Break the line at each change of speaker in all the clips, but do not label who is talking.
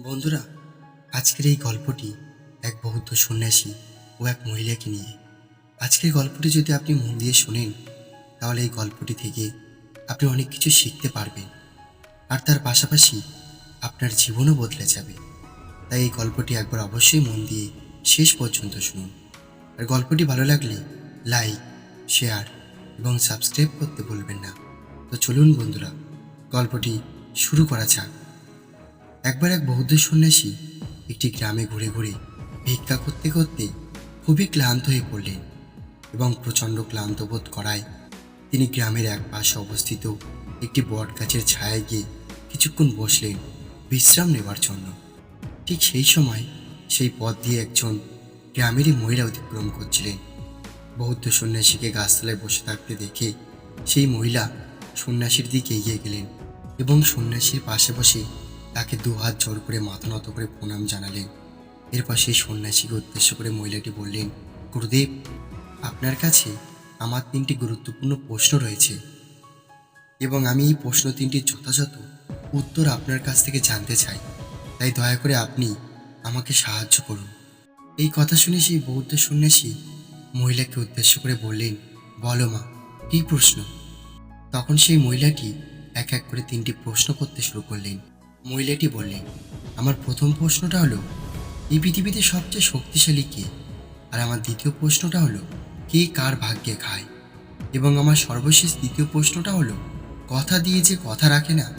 বন্ধুরা, আজকের এই গল্পটি এক বৌদ্ধ সন্ন্যাসী ও এক মহিলাকে নিয়ে। আজকের গল্পটি যদি আপনি মন দিয়ে শোনেন, তাহলে এই গল্পটি থেকে আপনি অনেক কিছু শিখতে পারবেন আর তার পাশাপাশি আপনার জীবনও বদলে যাবে। তাই এই গল্পটি একবার অবশ্যই মন দিয়ে শেষ পর্যন্ত শুনুন। আর গল্পটি ভালো লাগলে লাইক, শেয়ার এবং সাবস্ক্রাইব করতে ভুলবেন না। তো চলুন বন্ধুরা, গল্পটি শুরু করা যাক। একবার এক বৌদ্ধ সন্ন্যাসী একটি গ্রামে ঘুরে ঘুরে ভিক্ষা করতে করতে খুবই ক্লান্ত হয়ে পড়লেন এবং প্রচণ্ড ক্লান্ত বোধ করায় তিনি গ্রামের এক পাশে অবস্থিত একটি বট গাছের ছায়ায় গিয়ে কিছুক্ষণ বসলেন বিশ্রাম নেবার জন্য। ঠিক সেই সময় সেই পথ দিয়ে একজন গ্রামেরই মহিলা অতিক্রম করছিলেন। বৌদ্ধ সন্ন্যাসীকে গাছতলায় বসে থাকতে দেখে সেই মহিলা সন্ন্যাসীর দিকে এগিয়ে গেলেন এবং সন্ন্যাসীর পাশে বসে তাকে দু হাত জোর করে মাথা নত করে প্রণাম জানালেন। এরপর সেই সন্ন্যাসীকে উদ্দেশ্য করে মহিলাটি বললেন, গুরুদেব, আপনার কাছে আমার তিনটি গুরুত্বপূর্ণ প্রশ্ন রয়েছে এবং আমি এই প্রশ্ন তিনটির যথাযথ উত্তর আপনার কাছ থেকে জানতে চাই। তাই দয়া করে আপনি আমাকে সাহায্য করুন। এই কথা শুনে সেই বৌদ্ধ সন্ন্যাসী মহিলাকে উদ্দেশ্য করে বললেন, বলো মা, কী প্রশ্ন? তখন সেই মহিলাটি এক এক করে তিনটি প্রশ্ন করতে শুরু করলেন। মহিলাটি বললেন আমার প্রথম প্রশ্নটা হলো, এই পৃথিবীতে সবচেয়ে শক্তিশালী কে? আর আমার দ্বিতীয় প্রশ্নটা হলো, কে কার ভাগ্যে খায়? এবং আমার সর্বশেষ দ্বিতীয় প্রশ্নটা হলো, কথা দিয়ে যে কথা রাখে না,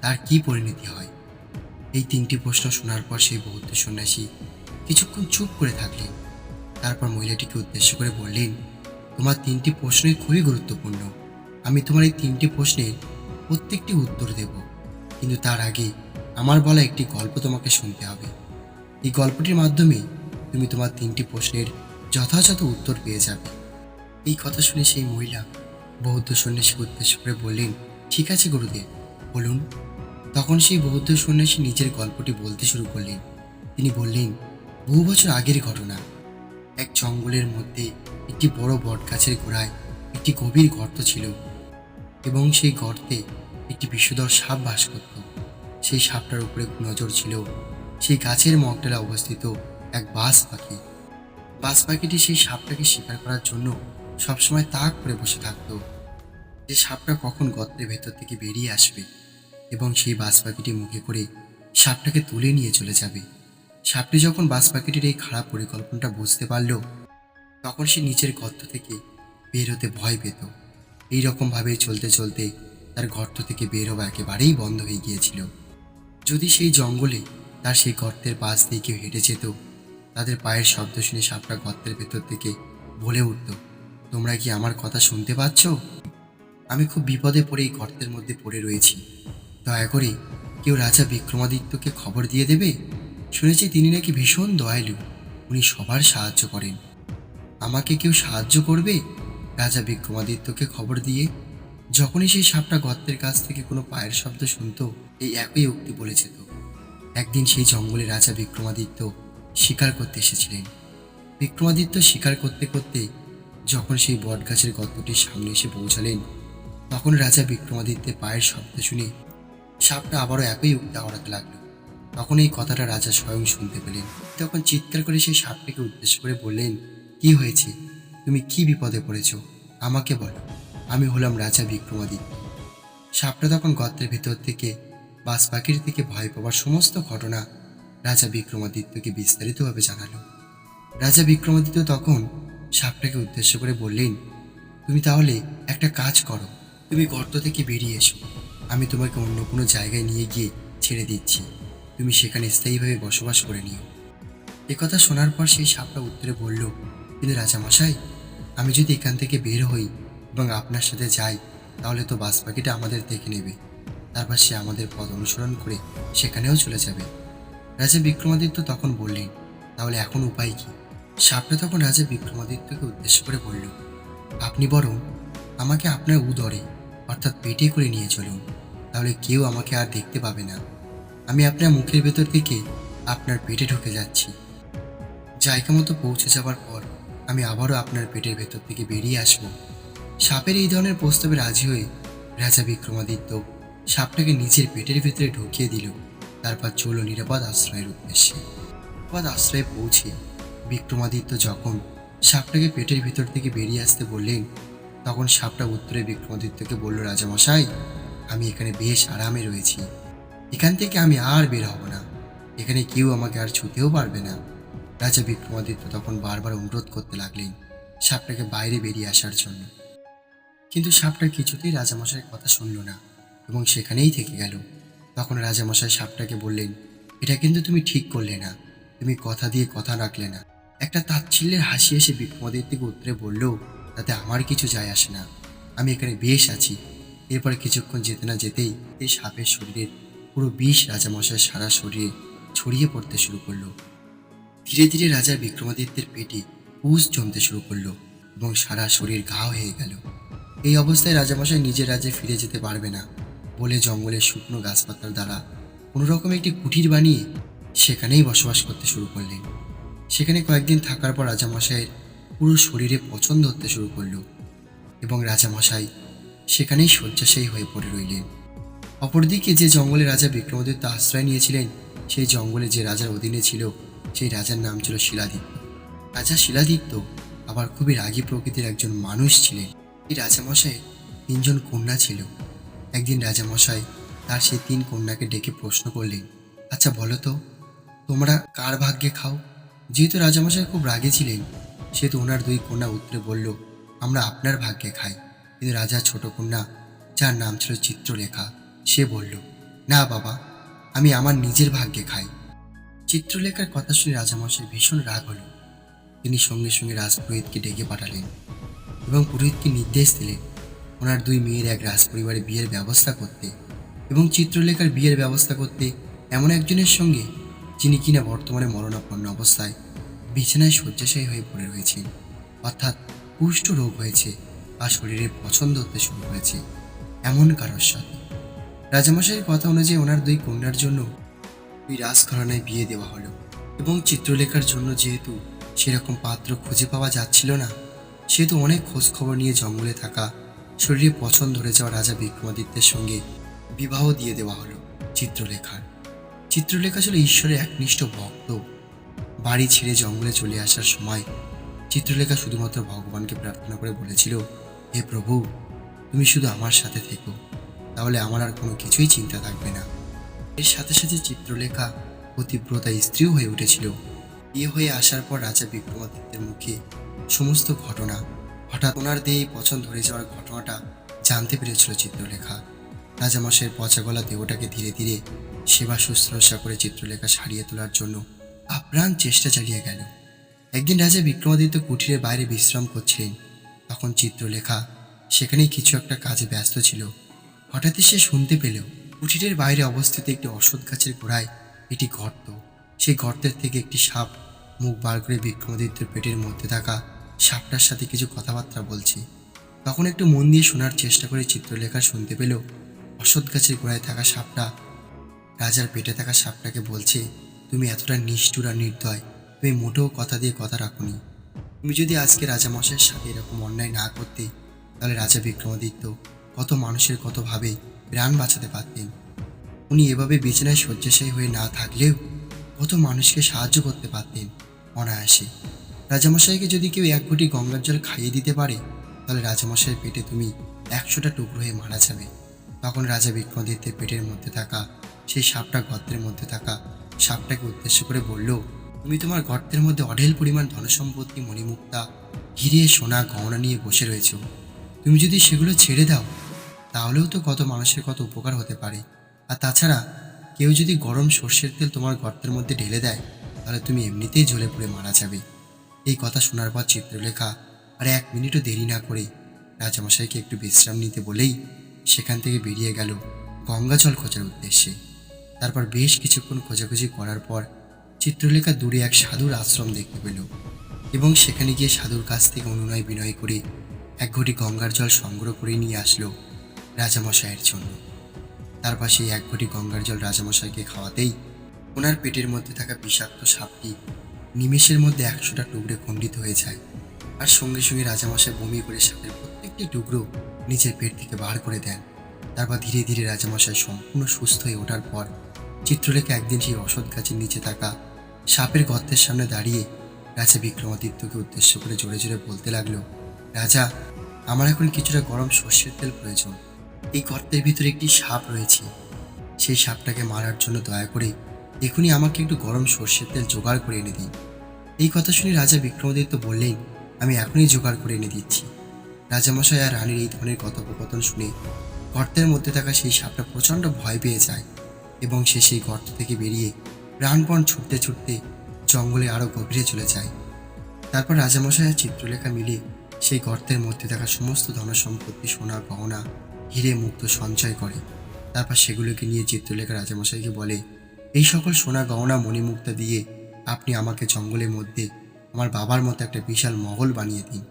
তার কি পরিণতি হয়? এই তিনটি প্রশ্ন শোনার পর সেই বৌদ্ধ সন্ন্যাসী কিছুক্ষণ চুপ করে থাকলেন। তারপর মহিলাটিকে উদ্দেশ্য করে বললেন, তোমার তিনটি প্রশ্নই খুবই গুরুত্বপূর্ণ। আমি তোমার এই তিনটি প্রশ্নের প্রত্যেকটি উত্তর দেব। কিন্তু তার আগে আমার বলা একটি গল্প তোমাকে শুনতে হবে। এই গল্পটির মাধ্যমে তুমি তোমার তিনটি প্রশ্নের যথাযথ উত্তর পেয়ে যাবে। এই কথা শুনে সেই মহিলা বৌদ্ধ সন্ন্যাসী উদ্দেশ্য করে বললেন, ঠিক আছে গুরুদেব। বলুন। তখন সেই বৌদ্ধ সন্ন্যাসী নিজের গল্পটি বলতে শুরু করলেন। তিনি বললেন, বহু বছর আগের ঘটনা। এক জঙ্গলের মধ্যে একটি বড় বট গাছের গোড়ায় একটি গভীর গর্ত ছিল এবং সেই গর্তে একটি বিষধর সাপ বাস করত। সেই সাপটার উপরে নজর ছিল। সেই গাছের মগডালে অবস্থিত এক বাস পাখি। বাস পাখিটি সেই সাপটাকে শিকার করার জন্য সবসময় তাক করে বসে থাকতো। যে সাপটা কখন গর্তের ভেতর থেকে বেরিয়ে আসবে এবং সেই বাস পাখিটি মুখে করে সাপটাকে তুলে নিয়ে চলে যাবে। সাপটি যখন বাস পাখিটির এই খারাপ পরিকল্পনাটা বুঝতে পারল, তখন সে নিচের গর্ত থেকে বের হতে ভয় পেত। এই রকমভাবে চলতে চলতে তার গর্ত থেকে বের হওয়া একেবারেই বন্ধ হয়ে গিয়েছিল। যদি সেই জঙ্গলে তার সেই গর্তের পাশ দিয়ে কেউ হেঁটে যেত, তাদের পায়ের শব্দ শুনে সাপটা গর্তের ভেতর থেকে বলে উঠত, তোমরা কি আমার কথা শুনতে পাচ্ছ? আমি খুব বিপদে পড়ে এই গর্তের মধ্যে পড়ে রয়েছি। দয়া করে কেউ রাজা বিক্রমাদিত্যকে খবর দিয়ে দেবে? শুনেছি তিনি নাকি ভীষণ দয়ালু, উনি সবার সাহায্য করেন। আমাকে কেউ সাহায্য করবে? রাজা বিক্রমাদিত্যকে খবর দিয়ে যখনই সেই সাপটা গর্তের কাছ থেকে কোনো পায়ের শব্দ শুনত, এই একই উক্তি বলে যেত একদিন সেই জঙ্গলে রাজা বিক্রমাদিত্য শিকার করতে এসেছিলেন। বিক্রমাদিত্য শিকার করতে করতে যখন সেই বটগাছের গর্তটির সামনে এসে পৌঁছালেন, তখন রাজা বিক্রমাদিত্যের পায়ের শব্দ শুনে সাপটা আবারও একই উক্তি আওড়াতে লাগল। তখন এই কথাটা রাজা স্বয়ং শুনতে পেলেন। তখন চিৎকার করে সেই সাপটাকে উদ্দেশ্য করে বললেন, কি হয়েছে? তুমি কি বিপদে পড়েছ? আমাকে বলো। আমি হলাম রাজা বিক্রমাদিত্য। সাপটা তখন গর্তের ভেতর থেকে বাস পাখির থেকে ভয় পাওয়ার সমস্ত ঘটনা রাজা বিক্রমাদিত্যকে বিস্তারিতভাবে জানালো। রাজা বিক্রমাদিত্য তখন সাপটাকে উদ্দেশ্য করে বললেন, তুমি তাহলে একটা কাজ করো, তুমি গর্ত থেকে বেরিয়ে এসো। আমি তোমাকে অন্য কোনো জায়গায় নিয়ে গিয়ে ছেড়ে দিচ্ছি। তুমি সেখানে স্থায়ীভাবে বসবাস করে নিও। কথা শোনার পর সেই সাপটা উত্তরে বলল, কিন্তু রাজামশাই, আমি যদি এখান থেকে বের হই এবং আপনার সাথে যাই, তাহলে তো বাস পাখিটা আমাদের দেখে নেবে। তারপর সে আমাদের পথ অনুসরণ করে সেখানেও চলে যাবে। রাজা বিক্রমাদিত্য তখন বললেন, তাহলে এখন উপায় কি? সাপটা তখন রাজা বিক্রমাদিত্যকে উদ্দেশ্য করে বলল, আপনি বরং আমাকে আপনার উদরে, অর্থাৎ পেটে করে নিয়ে চলুন। তাহলে কেউ আমাকে আর দেখতে পাবে না। আমি আপনার মুখের ভেতর থেকে আপনার পেটে ঢুকে যাচ্ছি। জায়গা মতো পৌঁছে যাওয়ার পর আমি আবারও আপনার পেটের ভেতর থেকে বেরিয়ে আসব। সাপের এই ধরনের প্রস্তাবে রাজি হয়ে রাজা বিক্রমাদিত্য সাপটাকে নিজের পেটের ভেতরে ঢুকিয়ে দিল। তারপর চলল নিরাপদ আশ্রয়ের উদ্দেশ্যে। নিরাপদ আশ্রয়ে পৌঁছে বিক্রমাদিত্য যখন সাপটাকে পেটের ভিতর থেকে বেরিয়ে আসতে বললেন, তখন সাপটা উত্তরে বিক্রমাদিত্যকে বলল, রাজামশাই, আমি এখানে বেশ আরামে রয়েছি। এখান থেকে আমি আর বের হব না। এখানে কেউ আমাকে আর ছুতেও পারবে না। রাজা বিক্রমাদিত্য তখন বারবার অনুরোধ করতে লাগলেন সাপটাকে বাইরে বেরিয়ে আসার জন্য। কিন্তু সাপটা কিছুতেই রাজামশাইয়ের কথা শুনল না এবং সেখানেই থেকে গেল। তখন রাজামশাই সাপটাকে বললেন, এটা কিন্তু তুমি ঠিক করলে না। তুমি কথা দিয়ে কথা রাখলে না। একটা তাচ্ছিল্যের হাসি এসে বিক্রমাদিত্যকে উত্তরে বলল, তাতে আমার কিছু যায় আসে না। আমি এখানে বেশ আছি। এরপরে কিছুক্ষণ যেতে না যেতেই এই সাপের শরীরের পুরো বিষ রাজামশাইয়ের সারা শরীরে ছড়িয়ে পড়তে শুরু করল। ধীরে ধীরে রাজা বিক্রমাদিত্যের পেটে পুষ জমতে শুরু করল এবং সারা শরীর ঘা হয়ে গেল। এই অবস্থায় রাজামশাই নিজের রাজ্যে ফিরে যেতে পারবে না বলে জঙ্গলের শুকনো গাছপাতার দ্বারা কোনোরকম একটি কুঠির বানিয়ে সেখানেই বসবাস করতে শুরু করলেন। সেখানে কয়েকদিন থাকার পর রাজামশাইয়ের পুরো শরীরে পছন্দ হতে শুরু করল এবং রাজামশাই সেখানেই শয্যাশায়ী হয়ে পড়ে রইলেন। অপরদিকে যে জঙ্গলে রাজা বিক্রমাদিত্য আশ্রয় নিয়েছিলেন, সেই জঙ্গলে যে রাজার অধীনে ছিল, সেই রাজার নাম ছিল শিলাদিত্য রাজা শিলাদিত্য আবার খুবই রাগী প্রকৃতির একজন মানুষ ছিলেন। এই রাজামশাই তিনজন কন্যা ছিল। একদিন রাজামশাই তার সেই তিন কন্যাকে ডেকে প্রশ্ন করলেন আচ্ছা বলো তো, তোমরা কার ভাগ্যে খাও? যেহেতু রাজামশাই খুব রাগে ছিলেন, সেহেতু ওনার দুই কন্যা উত্তরে বলল, আমরা আপনার ভাগ্যে খাই। কিন্তু রাজার ছোট কন্যা, যার নাম ছিল চিত্রলেখা, সে বলল, না বাবা, আমি আমার নিজের ভাগ্যে খাই। চিত্রলেখার কথা শুনে রাজামশাই ভীষণ রাগ হলো। তিনি সঙ্গে সঙ্গে রাজপুরোহিতকে ডেকে পাঠালেন। এবং পুরোহিতকে নির্দেশ দিলেন ওনার দুই মেয়ের এক রাজপরিবারে বিয়ের ব্যবস্থা করতে এবং চিত্রলেখার বিয়ের ব্যবস্থা করতে এমন একজনের সঙ্গে যিনি কিনা বর্তমানে মরণাপন্ন অবস্থায় বিছানায় শয্যাশায়ী হয়ে পড়ে রয়েছেন। অর্থাৎ কুষ্ঠ রোগ হয়েছে আর শরীরে পছন্দ হতে শুরু করেছে এমন কারোর সাথে। রাজামশাইয়ের কথা অনুযায়ী ওনার দুই কন্যার জন্য ওই রাজঘরানায় বিয়ে দেওয়া হলো এবং চিত্রলেখার জন্য যেহেতু সেরকম পাত্র খুঁজে পাওয়া যাচ্ছিল না সেহেতু অনেক খোঁজ খবর নিয়ে জঙ্গলে থাকা শরীরে পছন্দ ধরে যাওয়া রাজা বিক্রমাদিত্যের সঙ্গে বিবাহ দিয়ে দেওয়া হলো চিত্রলেখার। চিত্রলেখা ছিল ঈশ্বরের একনিষ্ঠ ভক্ত। বাড়ি ছেড়ে জঙ্গলে চলে আসার সময় চিত্রলেখা শুধুমাত্র ভগবানকে প্রার্থনা করে বলেছিল, হে প্রভু, তুমি শুধু আমার সাথে থেকো, তাহলে আমার আর কোনো কিছুই চিন্তা থাকবে না। এর সাথে সাথে চিত্রলেখা পতিব্রতা স্ত্রীও হয়ে উঠেছিল। বিয়ে হয়ে আসার পর রাজা বিক্রমাদিত্যের মুখে সমস্ত ঘটনা। হঠাৎ ওনার দেহে পছন্দ ধরে যাওয়ার ঘটনাটা জানতে পেরেছিল চিত্রলেখা। রাজামশাইয়ের পচা গলা দেহটাকে ধীরে ধীরে সেবা শুশ্রূষা করে চিত্রলেখা সারিয়ে তোলার জন্য আপ্রাণ চেষ্টা চালিয়ে গেল। একদিন রাজা বিক্রমাদিত্য কুঠিরের বাইরে বিশ্রাম করছিলেন। তখন চিত্রলেখা সেখানেই কিছু একটা কাজে ব্যস্ত ছিল। হঠাৎই সে শুনতে পেল কুঠিরের বাইরে অবস্থিত একটি অশ্বত্থ গাছের গোড়ায় একটি গর্ত। সেই গর্তের থেকে একটি সাপ মুখ বার করে বিক্রমাদিত্যের পেটের মধ্যে থাকা সাপটার সাথে কিছু কথাবার্তা বলছে। তখন একটু মন দিয়ে শোনার চেষ্টা করে চিত্রলেখা শুনতে পেল অশ্বত্থ গাছের গোড়ায় থাকা সাপটা রাজার পেটে থাকা সাপটাকে বলছে, তুমি এতটা নিষ্ঠুর আর নির্দয়, তুমি মোটেও কথা দিয়ে কথা রাখোনি। তুমি যদি আজকে রাজামশাইয়ের সাথে এরকম অন্যায় না করতে, তাহলে রাজা বিক্রমাদিত্য কত মানুষের কতভাবে প্রাণ বাঁচাতে পারতেন। উনি এভাবে বিছানায় শয্যাশায়ী হয়ে না থাকলেও কত মানুষকে সাহায্য করতে পারতেন অনায়াসে। রাজামশাইকে যদি কেউ এক ঘটি গঙ্গার জল খাইয়ে দিতে পারে, তাহলে রাজামশাইয়ের পেটে তুমি একশোটা টুকরো হয়ে মারা যাবে। তখন রাজা বিক্রমাদিত্যের পেটের মধ্যে থাকা, সেই সাপটা গর্তের মধ্যে থাকা সাপটাকে উদ্দেশ্য করে বলল, তুমি তোমার গর্তের মধ্যে অঢেল পরিমাণ ধনসম্পত্তি, মণিমুক্তা হিরে সোনা, গহনা নিয়ে বসে রয়েছো। তুমি যদি সেগুলো ছেড়ে দাও, তাহলেও তো কত মানুষের কত উপকার হতে পারে। আর তাছাড়া, কেউ যদি গরম সর্ষের তেল তোমার গর্তের মধ্যে ঢেলে দেয়, তাহলে তুমি এমনিতেই জ্বলে পড়ে মারা যাবে। এই কথা শোনার পর চিত্রলেখা আর এক মিনিটও দেরি না করে রাজামশাইকে একটু বিশ্রাম নিতে বলেই সেখান থেকে বেরিয়ে গেল গঙ্গা জল খোঁজার উদ্দেশ্যে। তারপর বেশ কিছুক্ষণ খোঁজাখুঁজি করার পর চিত্রলেখা দূরে এক সাধুর আশ্রম দেখতে পেল এবং সেখানে গিয়ে সাধুর কাছ থেকে অনুনয় বিনয় করে এক ঘটি গঙ্গার জল সংগ্রহ করে নিয়ে আসলো রাজামশাইয়ের জন্য। তারপর সেই এক ঘটি গঙ্গার জল রাজামশাইকে খাওয়াতেই ওনার পেটের মধ্যে থাকা বিষাক্ত সাপটি নিমেষের মধ্যে একশোটা টুকরে খণ্ডিত হয়ে যায়। আর সঙ্গে সঙ্গে রাজামশাই বমি করে সাপের প্রত্যেকটি টুকরো নিজের পেট থেকে বার করে দেন। তারপর ধীরে ধীরে রাজামশাই সম্পূর্ণ সুস্থ হয়ে ওঠার পর চিত্রলেখা একদিন সেই অসৎ গাছের নিচে থাকা সাপের গর্তের সামনে দাঁড়িয়ে রাজা বিক্রমাদিত্যকে উদ্দেশ্য করে জোরে জোরে বলতে লাগল, রাজা, আমার এখন কিছুটা গরম সর্ষের তেল প্রয়োজন। এই গর্তের ভিতরে একটি সাপ রয়েছে। সেই সাপটাকে মারার জন্য দয়া করে এখনই আমাকে একটু গরম সর্ষের তেল জোগাড় করে এনে দিন। এই কথা শুনে রাজা বিক্রমাদিত্য বললেন, আমি এখনই জোগাড় করে এনে দিচ্ছি। রাজামশাই আর রানীর এই ধরনের কথোপকথন শুনে গর্তের মধ্যে থাকা সেই সাপটা প্রচণ্ড ভয় পেয়ে যায় এবং সে সেই গর্ত থেকে বেরিয়ে প্রাণপণ ছুটতে ছুটতে জঙ্গলে আরও গভীরে চলে যায়। তারপর রাজামশাই আর চিত্রলেখা মিলে সেই গর্তের মধ্যে থাকা সমস্ত ধনসম্পত্তি, সোনা, গহনা, হিরে, মুক্ত সঞ্চয় করে। তারপর সেগুলোকে নিয়ে চিত্রলেখা রাজামশাইকে বলে এই সকল সোনা গহনা মণিমুক্তা দিয়ে আপনি আমাকে জঙ্গলের মধ্যে আমার বাবার মতো একটা বিশাল মহল বানিয়ে দিন।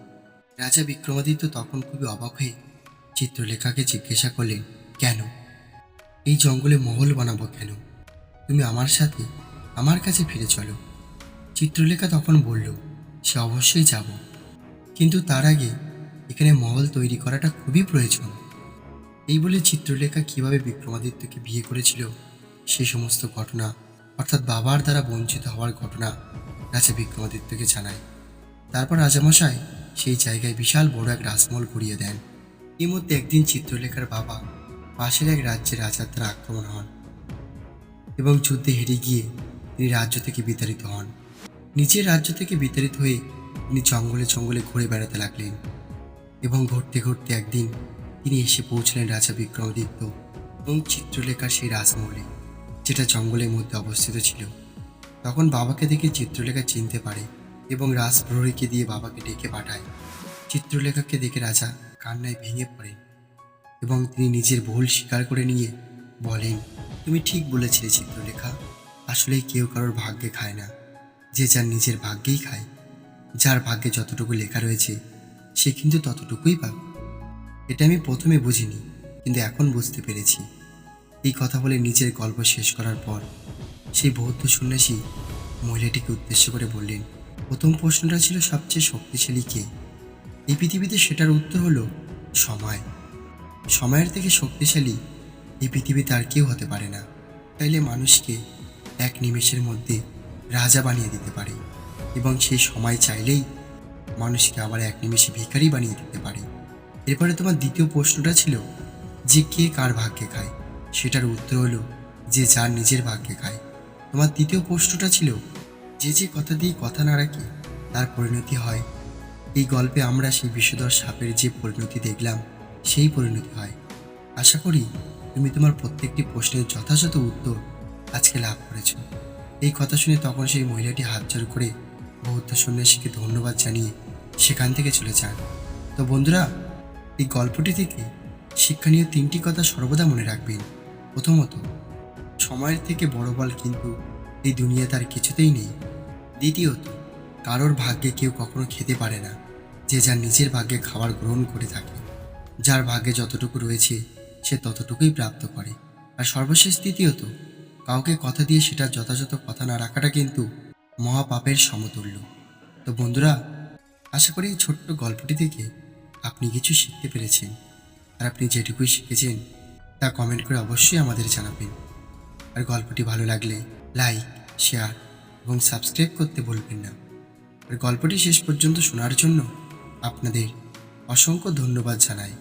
রাজা বিক্রমাদিত্য তখন খুবই অবাক হয়ে চিত্রলেখাকে জিজ্ঞাসা করলেন, কেন? এই জঙ্গলে মহল বানাবো কেন? তুমি আমার সাথে আমার কাছে ফিরে চলো। চিত্রলেখা তখন বলল, সে অবশ্যই যাব। কিন্তু তার আগে এখানে মহল তৈরি করাটা খুবই প্রয়োজন। এই বলে চিত্রলেখা কীভাবে বিক্রমাদিত্যকে বিয়ে করেছিল সেই সমস্ত ঘটনা, অর্থাৎ বাবার দ্বারা বঞ্চিত হওয়ার ঘটনা রাজা বিক্রমাদিত্যকে জানায়। তারপর রাজামশাই সেই জায়গায় বিশাল বড় এক রাজমহল করিয়ে দেন। এর মধ্যে একদিন চিত্রলেখার বাবা পাশের এক রাজ্যে রাজার দ্বারা আক্রমণ হন এবং যুদ্ধে হেরে গিয়ে তিনি রাজ্য থেকে বিতাড়িত হন। নিজের রাজ্য থেকে বিতাড়িত হয়ে তিনি জঙ্গলে জঙ্গলে ঘুরে বেড়াতে লাগলেন এবং ঘুরতে ঘুরতে একদিন তিনি এসে পৌঁছলেন রাজা বিক্রমাদিত্য এবং চিত্রলেখার সেই রাজমহলে। যেটা জঙ্গলের মধ্যে অবস্থিত ছিল। তখন বাবাকে দেখে চিত্রলেখা চিনতে পারে এবং রাজ রাজপ্রহরীকে দিয়ে বাবাকে ডেকে পাঠায়। চিত্রলেখাকে দেখে রাজা কান্নায় ভেঙে পড়েন এবং তিনি নিজের ভুল স্বীকার করে নিয়ে বলেন, তুমি ঠিক বলেছিলে চিত্রলেখা, আসলে কেউ কারোর ভাগ্যে খায় না। যে যার নিজের ভাগ্যেই খায়, যার ভাগ্যে যতটুকু লেখা রয়েছে, সে কিন্তু ততটুকুই পাবে। এটা আমি প্রথমে বুঝিনি, কিন্তু এখন বুঝতে পেরেছি। এই কথা বলে নিজের গল্প শেষ করার পর সেই বৌদ্ধ সন্ন্যাসী মহিলাটিকে উদ্দেশ্য করে বললেন, প্রথম প্রশ্নটা ছিল সবচেয়ে শক্তিশালী কে? এই পৃথিবীতে সেটার উত্তর হলো সময়। সময়ের থেকে শক্তিশালী এই পৃথিবীতে আর কেউ হতে পারে না। তাইলে মানুষকে এক নিমেষের মধ্যে রাজা বানিয়ে দিতে পারে এবং সেই সময় চাইলেই মানুষকে আবার এক নিমেষে ভিখারি বানিয়ে দিতে পারে। এরপরে তোমার দ্বিতীয় প্রশ্নটা ছিল যে কে কার ভাগ্যে খায়? সেটার উত্তর হলো, যে যার নিজের ভাগ্যে খায়। তোমার তৃতীয় প্রশ্নটা ছিল, যে যে কথা দিয়ে কথা না রাখে, তার পরিণতি হয়। এই গল্পে আমরা সেই বিষধর সাপের যে পরিণতি দেখলাম, সেই পরিণতি হয়। আশা করি তুমি তোমার প্রত্যেকটি প্রশ্নের যথাযথ উত্তর আজকে লাভ করেছ। এই কথা শুনে তখন সেই মহিলাটি হাত জোর করে বৌদ্ধ সন্ন্যাসীকে ধন্যবাদ জানিয়ে সেখান থেকে চলে যান। তো বন্ধুরা, এই গল্পটি থেকে শিক্ষণীয় তিনটি কথা সর্বদা মনে রাখবেন। প্রথমত, সময়ের থেকে বড় বল কিন্তু এই দুনিয়া তার কিছুতেই নেই। দ্বিতীয়ত, কারোর ভাগ্যে কেউ কখনো খেতে পারে না, যে যার নিজের ভাগ্যে খাবার গ্রহণ করে থাকে। যার ভাগ্যে যতটুকু রয়েছে, সে ততটুকুই প্রাপ্ত করে। আর সর্বশেষ তৃতীয়ত, কাউকে কথা দিয়ে সেটা যথাযথ কথা না রাখাটা কিন্তু মহাপাপের সমতুল্য। তো বন্ধুরা, আশা করি এই ছোট্ট গল্পটি থেকে আপনি কিছু শিখতে পেরেছেন। আর আপনি যেটুকুই শিখেছেন তা কমেন্ট করে অবশ্যই আমাদের জানাবেন। আর গল্পটি ভালো লাগলে লাইক শেয়ার এবং সাবস্ক্রাইব করতে ভুলবেন না। আর গল্পটি শেষ পর্যন্ত শোনার জন্য আপনাদের অসংখ্য ধন্যবাদ জানাই।